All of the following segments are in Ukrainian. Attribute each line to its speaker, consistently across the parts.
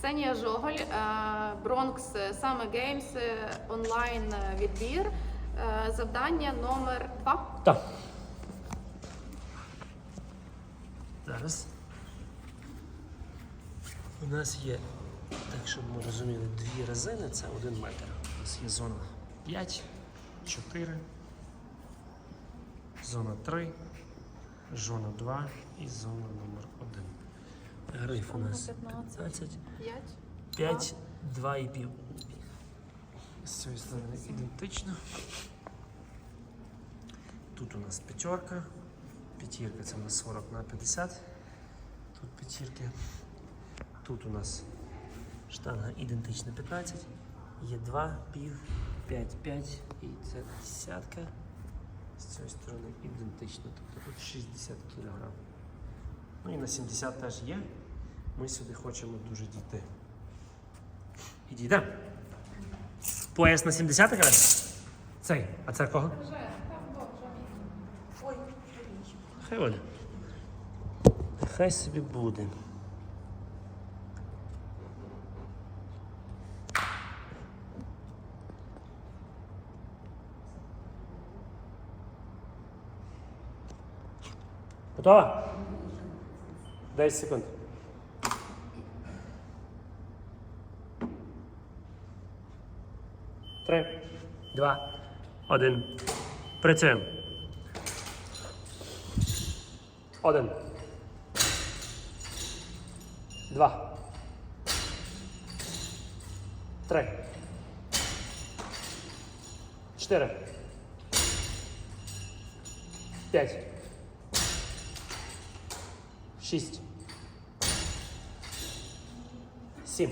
Speaker 1: Ксенія Жоголь, е, Бронкс Summer Games, е, онлайн е, відбір. Е, Завдання номер 2.
Speaker 2: Так. Зараз. У нас є, так щоб ми розуміли, дві резини, це один метр. У нас є зона 5, 4, зона 3, зона 2 і зона номер 1. Гриф у нас 15,
Speaker 1: 5.
Speaker 2: 5, 2 і пів. З цієї сторони ідентично. Тут у нас п'ятерка. П'ятірка це у нас 40 на 50. Тут п'ятірки. Тут у нас штанга ідентична 15. Є 2, пів, 5, 5 і це десятка. З цієї сторони ідентично. Тобто тут 60 кг. Ну і на 70 теж є. Ми сюди хочемо дуже дійти. І дійдемо. Пояс на 70 якраз? Цей. А це кого? Хай буде. Хай собі буде. Готова? 10 секунд. Три, два, один. Працюємо. Один. Два. Три. Чотири. П'ять. Шість. Сім.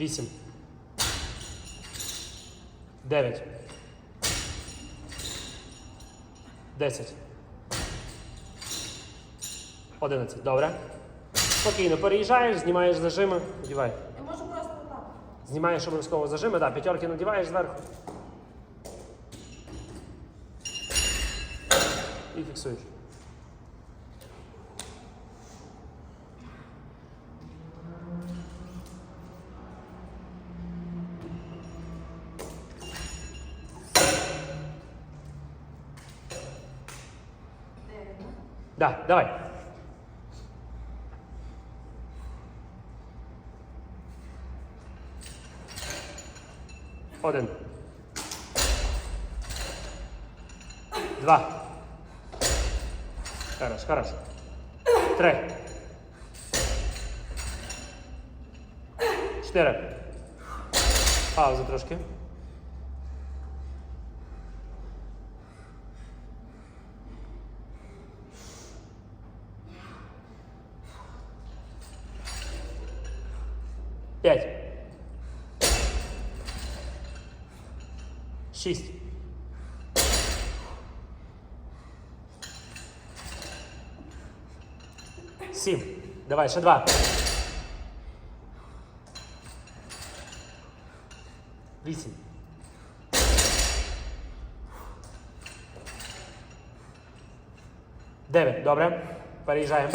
Speaker 2: Вісім. Дев'ять. Десять. Одинадцять. Добре. Спокійно переїжджаєш, знімаєш зажими, одівай.
Speaker 1: Я можу просто так.
Speaker 2: Знімаєш обов'язково зажими, так, п'ятерки надіваєш зверху. І фіксуєш. Да, давай. Один. Два. Хорош, хорош. Три. Чотири. Пауза трошки. П'ять. Шість. Сім. Давай, ще два. Вісім. Дев'ять. Добре. Переїжджаємо.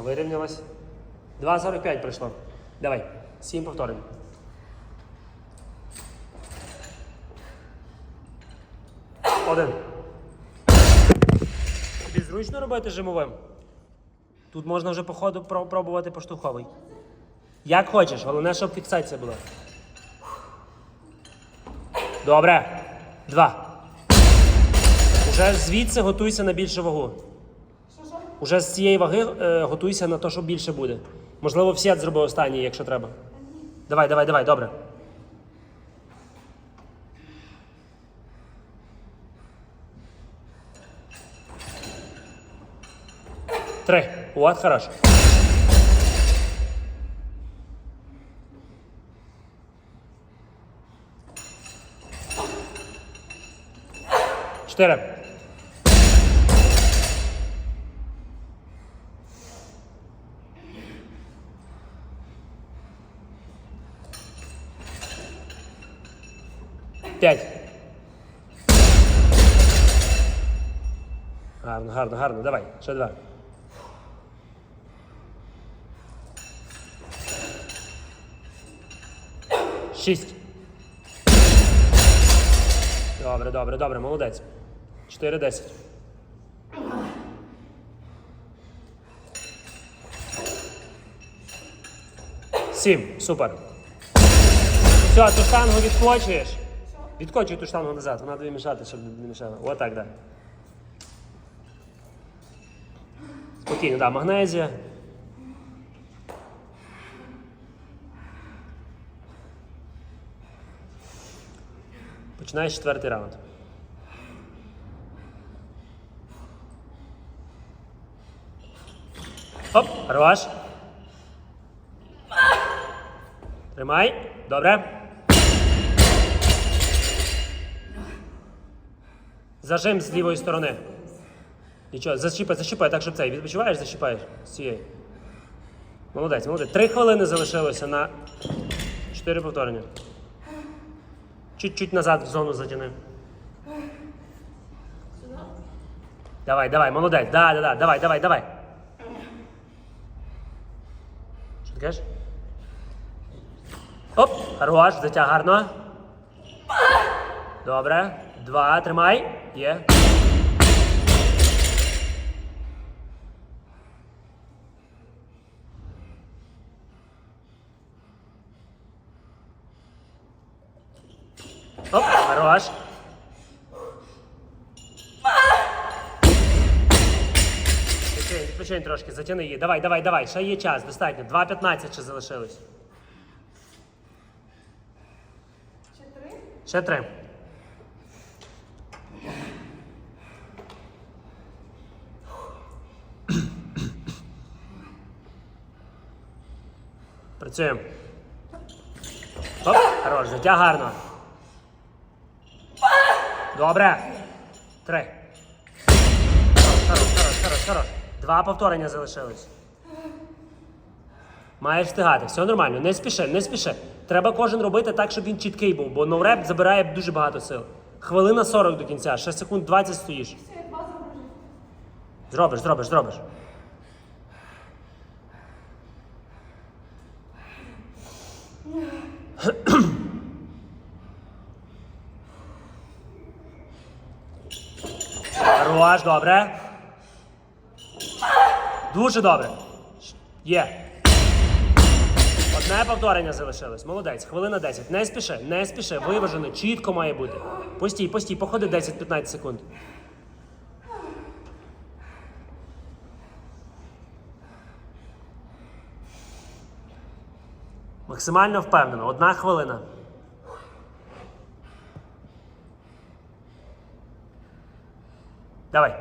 Speaker 2: А вирівнялась. 2,45 пройшло. Давай. Сім повторень. Один. Тобі зручно робити жимовим? Тут можна вже по ходу пробувати поштовховий. Як хочеш, головне, щоб фіксація була. Добре. Два. Уже звідси готуйся на більшу вагу. Уже з цієї ваги е, готуйся на те, що більше буде. Можливо, всі зробив останній, якщо треба. Давай, давай, давай, добре. Три. От, хорошо. Чотири. П'ять. Гарно, гарно, гарно. Давай, ще два. Шість. Добре, добре, добре, молодець. Чотири десять. Сім. Супер. Все, ту штангу відкочуєш. Відкочуй ту штангу назад, вона тобі мішати, щоб не мішала. Отак, так. Да. Спокійно, да, магнезія. Починаєш четвертий раунд. Оп, хорош. Тримай. Добре. Зажим з лівої сторони. Нічого, защіпай, защіпай, так, щоб цей. Відпочиваєш, защіпаєш з цієї. Молодець, молодець. Три хвилини залишилося на чотири повторення. Чуть-чуть назад в зону затяни. Давай, давай, молодець. Да, да, да. Давай, давай, давай. Що ти кажеш? Оп, хорош, затяг гарно. Добре. Два, тримай. Є. Оп, хорош. Відпочинь, відпочинь трошки, затяни її. Давай, давай, давай. Ще є час, достатньо. 2.15 ще залишилось.
Speaker 1: Ще три.
Speaker 2: Ще три. Працюємо. Оп, хорош, життя гарно. Добре. Три. Хорош, хорош, хорош, хорош. Два повторення залишилось. Маєш встигати, все нормально, не спіши, не спіши. Треба кожен робити так, щоб він чіткий був, бо ноуреп забирає дуже багато сил. Хвилина 40 до кінця, ще секунд 20 стоїш. Зробиш, зробиш, зробиш. Хорош, добре. Дуже добре. Є. Одне повторення залишилось. Молодець. Хвилина 10. Не спіши, не спіши. Виважено, чітко має бути. Постій, постій, походи 10-15 секунд. Максимально впевнено. Одна хвилина. Давай.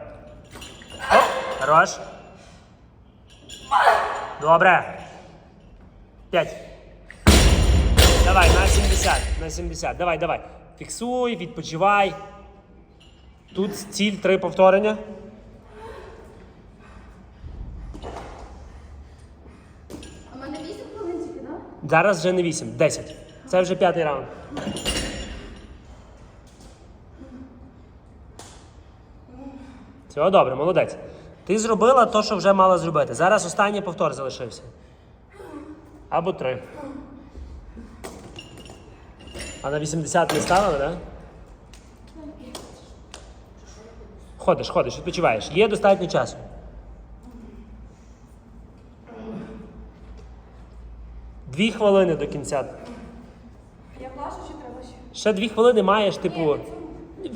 Speaker 2: Оп, хорош. Добре. П'ять. Давай, на 70. На 70. Давай, давай. Фіксуй, відпочивай. Тут ціль три повторення.
Speaker 1: А в мене вісім хвилин тільки, так?
Speaker 2: Зараз вже не 8, 10. Це вже п'ятий раунд. Все добре, молодець. Ти зробила те, що вже мала зробити. Зараз останній повтор залишився. Або три. А на 80 не ставили, так? Да? Ходиш, ходиш, відпочиваєш. Є достатньо часу. Дві хвилини до кінця.
Speaker 1: Я плашу чи треба ще?
Speaker 2: Ще дві хвилини маєш, типу.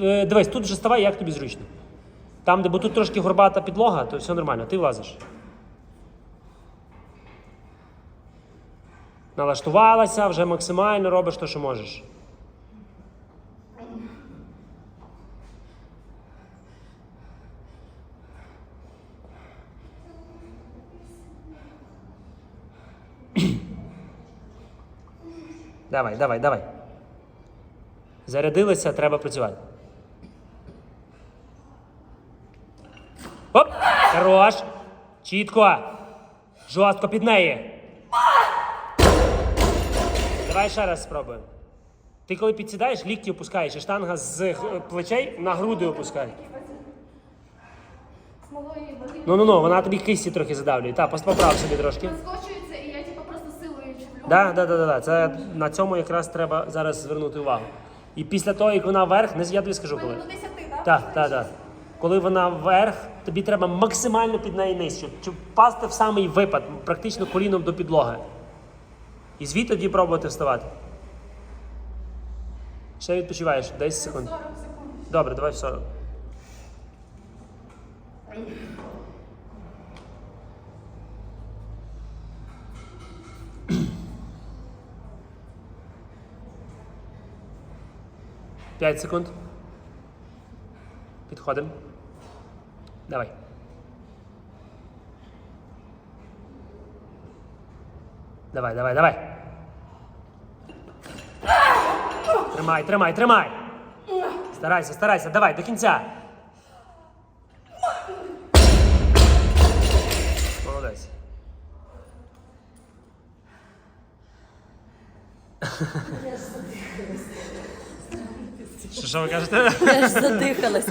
Speaker 2: е, Дивись, тут вже ставай, як тобі зручно. Там, де бо тут трошки горбата підлога, то все нормально, ти влазиш. Налаштувалася, вже максимально робиш те, що можеш. Давай, давай, давай. Зарядилися, треба працювати. Оп! Хорош! Чітко! Жорстко під неї. Давай ще раз спробуємо. Ти коли підсідаєш, лікті опускаєш, і штанга з е, плечей на груди опускає. Ну ну ну, вона тобі кисті трохи задавлює. Та, поправ собі трошки.
Speaker 1: розкочується, і я типу просто силою чіплю.
Speaker 2: Да, да, да, да, да. Це на цьому якраз треба зараз звернути увагу. І після того, як вона вверх, не я тобі скажу коли.
Speaker 1: До 10, так?
Speaker 2: Так, так, так. Коли вона вверх, тобі треба максимально під неї низ, щоб, щоб впасти в самий випад, практично коліном до підлоги. І звідти тоді пробувати вставати. Ще відпочиваєш 10 секунд.
Speaker 1: 40 секунд.
Speaker 2: Добре, давай в 40. П'ять секунд. Підходимо. Давай. Давай, давай, давай. Тримай, тримай, тримай. Старайся, старайся, давай, до кінця. Молодець. Що, що ви кажете?
Speaker 3: Я ж задихалась.